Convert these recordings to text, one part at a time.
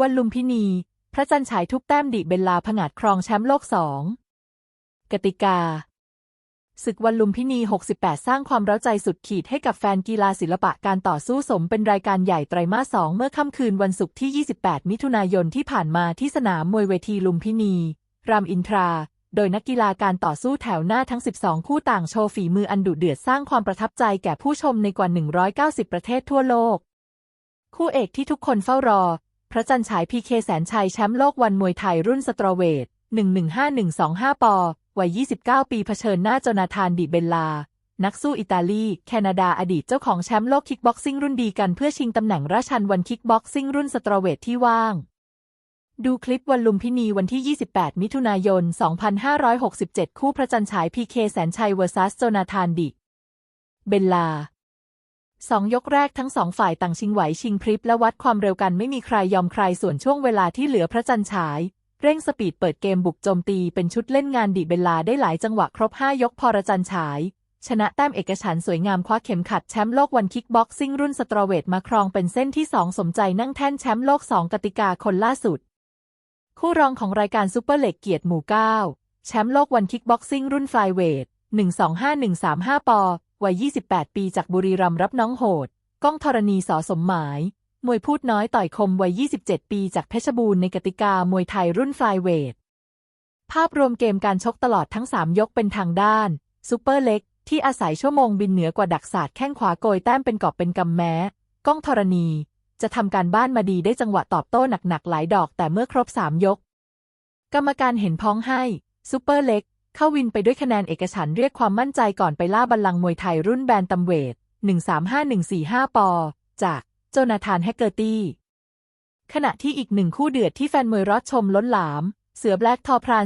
วันลุมพินี พระจันทร์ฉายทุกแต้มดิเบลลาผงาดครองแชมป์โลกสองกติกา ศึกวันลุมพินี 68 สร้างความเร้าใจสุดขีดให้กับแฟนกีฬาศิลปะการต่อสู้สมเป็นรายการใหญ่ไตรมาส2เมื่อค่ำคืนวันศุกร์ที่ 28 มิถุนายนที่ผ่านมาที่สนามมวยเวทีลุมพินี รามอินทรา โดยนักกีฬาการต่อสู้แถวหน้าทั้ง 12 คู่ต่างโชว์ฝีมืออันดุเดือดสร้างความประทับใจแก่ผู้ชมในกว่า 190 ประเทศทั่วโลก คู่เอกที่ทุกคนเฝ้ารอ พระจันทร์ฉายพีเคแสนชัยแชมป์โลกวันมวยไทยรุ่นสตรอเวท 115125 ปอ วัย 29 ปีเผชิญหน้าโจนาธานดิเบลลา นักสู้อิตาลี แคนาดาอดีตเจ้าของแชมป์โลกคิกบ็อกซิ่งรุ่นดีกันเพื่อชิงตำแหน่งราชันวันคิกบ็อกซิ่งรุ่นสตรอเวทที่ว่าง ดูคลิปวันลุมพินีวันที่ 28 มิถุนายน 2567 คู่พระจันทร์ฉายพีเคแสนชัยเวอร์ซัสโจนาธานดิเบลลา สองยกแรกทั้งสองฝ่ายต่างชิงไหวชิงพริบและวัดความเร็วกันไม่มีใครยอมใครส่วนช่วงเวลาที่เหลือพระจันทร์ฉาย เร่งสปีดเปิดเกมบุกโจมตีเป็นชุดเล่นงานดิเบลลาได้หลายจังหวะครบ 5 ยกพอระจันทร์ฉาย ชนะแต้มเอกฉันสวยงามคว้าเข็มขัดแชมป์โลกวันคิกบ็อกซิ่งรุ่นสตรอเวทมาครองเป็นเส้นที่2สมใจนั่งแท่นแชมป์โลก2กติกาคนล่าสุด คู่รองของรายการซูเปอร์เล็กเกียรติหมู่9แชมป์โลกวันคิกบ็อกซิ่งรุ่นไฟเวท125135ปอ วัย 28 ปีจากบุรีรัมย์รับน้องโหด ก้องธรณีสอสมหมาย มวยพูดน้อยต่อยคมวัย 27 ปีจากเพชรบูรณ์ในกติกามวยไทยรุ่นไฟเวท ภาพรวมเกมการชกตลอดทั้ง 3 ยกเป็นทางด้านซูเปอร์เล็ก ที่อาศัยชั่วโมงบินเหนือกว่าดักศาสตร์แข้งขวาโกยแต้มเป็นกอบเป็นกำแม้ ก้องธรณี จะทำการบ้านมาดีได้จังหวะตอบโต้หนักๆหลายดอกแต่เมื่อครบ3ยก กรรมการเห็นพ้องให้ซูเปอร์เล็ก เข้าวินไปด้วยคะแนนเอกฉันเรียกความมั่นใจก่อนไปล่าบัลลังก์มวยไทยรุ่นแบนตัมเวท 135145 ปอ จากโจนาธานแฮกเกอร์ตี้ ขณะที่อีกหนึ่งคู่เดือดที่แฟนมวยรอดชมล้นหลาม เสือแบล็กทอพราน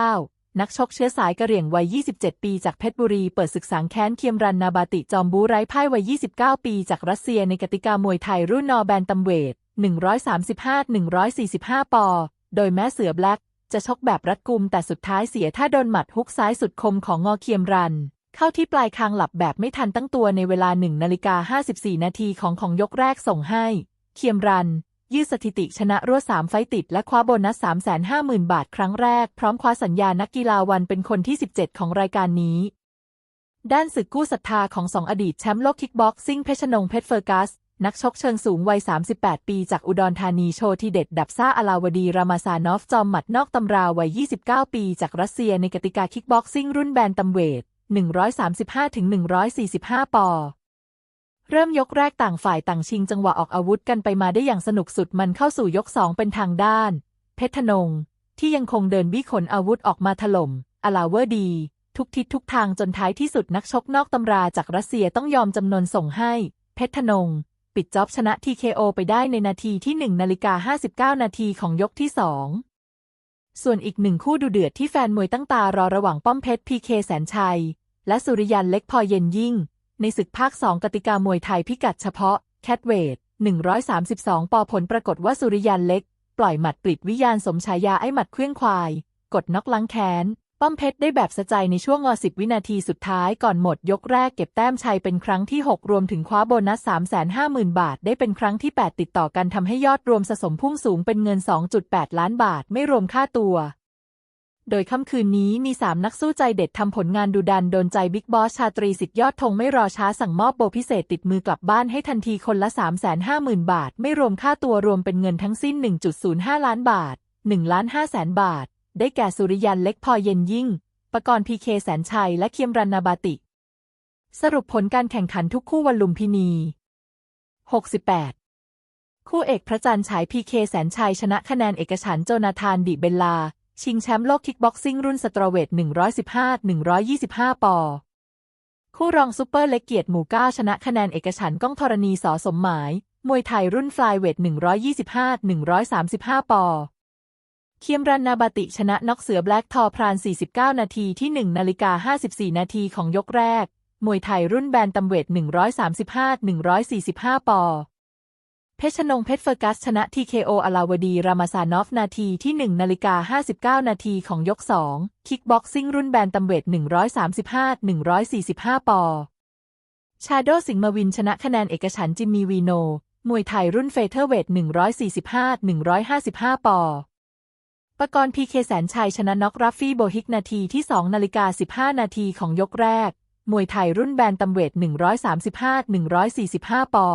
49 นักชกเชื้อสายกะเหรี่ยงวัย 27 ปีจากเพชรบุรี เปิดศึกสางแค้นเคียมรันนาบาติจอมบูไร้พ่ายวัย 29 ปีจากรัสเซียในกติกามวยไทยรุ่นนอแบนตัมเวท 135-145 ปอ โดยแม้เสือแบล็ก จะชกแบบรัดกุมแต่สุดท้ายเสียท่าโดนหมัดฮุกซ้ายสุดคมของงอเคียมรัน เข้าที่ปลายคางหลับแบบไม่ทันตั้งตัวในเวลา1นาฬิกา54 นาทีของของยกแรกส่งให้ เคียมรัน ยืดสถิติชนะรวด3ไฟต์ติด และคว้าโบนัส 350,000 บาทครั้งแรก พร้อมคว้าสัญญานักกีฬาวันเป็นคนที่ 17 ของรายการนี้ด้านศึกกู้ศรัทธาของสองอดีตแชมป์โลกคิกบ็อกซิ่งเพชรนงเพชรเฟอร์กัส นักชกเชิงสูงวัย 38 ปีจากอุดรธานีโชว์ที่เด็ดดับซ่าอลาวดี รามาซานอฟ จอมหมัดนอกตำราวัย 29 ปีจากรัสเซียในกติกาคิกบ็อกซิ่งรุ่นแบนตัมเวท 135-145 ปอ เริ่มยกแรกต่างฝ่ายต่างชิงจังหวะออกอาวุธกันไปมาได้อย่างสนุกสุดมันเข้าสู่ยกสองเป็นทางด้าน เพชรธนง ที่ยังคงเดินวิขนอาวุธออกมาถล่มอลาเวอร์ดี ทุกทิศทุกทางจนท้ายที่สุดนักชกนอกตำราจากรัสเซียต้องยอมจำนนส่งให้ เพชรธนง ปิดจ็อบชนะ TKO ไปได้ในนาทีที่1นาฬิกา59 นาทีของยกที่ 2 ส่วนอีกหนึ่งคู่ดูเดือดที่แฟนมวยตั้งตารอระหว่างป้อมเพชรพีเคแสนชัย และสุริยันเล็กพอเย็นยิ่ง ในศึกภาค 2 กติกามวยไทยพิกัดเฉพาะแคทเวท132 ปอผลปรากฏว่าสุริยันเล็ก ปล่อยหมัดปลิดวิญญาณสมฉายาไอ้หมัดเคลื่องควาย กดน็อกล้างแค้น ป้อมเพชรได้แบบสะใจในช่วงงอ10วินาทีสุดท้ายก่อนหมดยกแรกเก็บแต้มชัยเป็นครั้งที่ 6 รวมถึงคว้าโบนัส 350,000 บาท ได้เป็นครั้งที่ 8 ติดต่อกันทำให้ยอดรวมสะสมพุ่งสูงเป็นเงิน 2.8 ล้านบาทไม่รวมค่าตัว โดยค่ำคืนนี้มี 3 นักสู้ใจเด็ดทำผลงานดูดันโดนใจบิ๊กบอสชาตรีสิทธิยอดธงไม่รอช้าสั่งมอบโบพิเศษติดมือกลับบ้านให้ทันทีคนละ 350,000 บาท ไม่รวมค่าตัวรวมเป็นเงินทั้งสิ้น 1.05 ล้านบาท1ล้าน5แสนบาท ได้แก่สุริยันเล็กพอเย็นยิ่ง ปกรณ์พีเคแสนชัย และเคียมรันนาบาติ สรุปผลการแข่งขันทุกคู่วันลุมพินี 68 คู่เอกพระจันทร์ฉายพีเคแสนชัยชนะคะแนนเอกฉันโจนาธานดิเบลลา ชิงแชมป์โลกคิกบ็อกซิ่งรุ่นสตรเวท 115-125 ปอคู่รองซูเปอร์เล็กเกียรติหมู่9ชนะคะแนนเอกฉันก้องธรณีสอสมหมาย มวยไทยรุ่นฟลายเวท 125-135 ปอ เคียมรันนาบาติชนะน็อกเสือแบล็กทอพราน 49 นาทีที่ 1 นาฬิกา 54 นาทีของยกแรก มวยไทยรุ่นแบนตัมเวท 135-145 ปอ เพชรนงเพชรเฟอร์กัส ชนะ TKO อลาวดี รามาซานอฟ นาทีที่ 1 นาฬิกา 59 นาทีของยก 2 คิกบ็อกซิ่งรุ่นแบนตัมเวท 135-145 ปอ ชาโดสิงห์มาวินชนะคะแนนเอกฉันจิมมีวีโน มวยไทยรุ่นเฟเธอร์เวท 145-155 ปอ ปกรณ์พีเคแสนชัยชนะน็อกรัฟฟี่โบฮิกนาทีที่ 2 นาฬิกา 15 นาทีของยกแรก มวยไทยรุ่นแบนตัมเวท 135-145 ปอ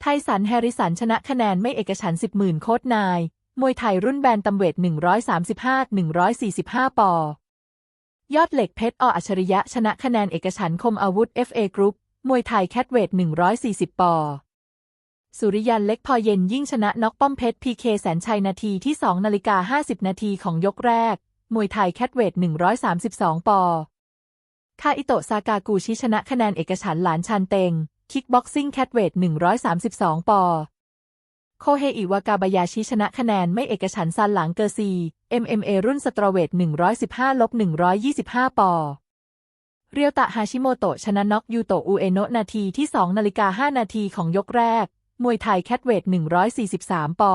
ไทสันแฮริสันชนะคะแนนไม่เอกฉันท์10หมื่นโคตรนาย มวยไทยรุ่นแบนตัมเวท 135-145 ปอ ยอดเหล็กเพชรออัจฉริยะชนะคะแนนเอกฉันคมอาวุธ FA กรุ๊ปมวยไทยแคทเวท 140 ปอ สุริยันเล็กพอเย็นยิ่งชนะน็อกป้อมเพชรพีเคแสนชัยนาทีที่ 2 นาฬิกา 50 นาทีของยกแรก มวยไทยแคทเวท 132 ปอ คาอิโตะซากากูชิชนะคะแนนเอกฉันหลานชันเตง คิกบ็อกซิ่งแคทเวท 132 ปอ โคเฮอิวากาบายาชิชนะคะแนนไม่เอกฉันซันหลังเกอร์ซี MMA รุ่นสตรเวท 115ลบ125 ปอเรียวตะฮาชิโมโตะชนะน็อกยูโตะอุเอโนะนาทีที่ 2 นาฬิกา 5 นาทีของยกแรก มวยไทยแคทเวท143 ปอ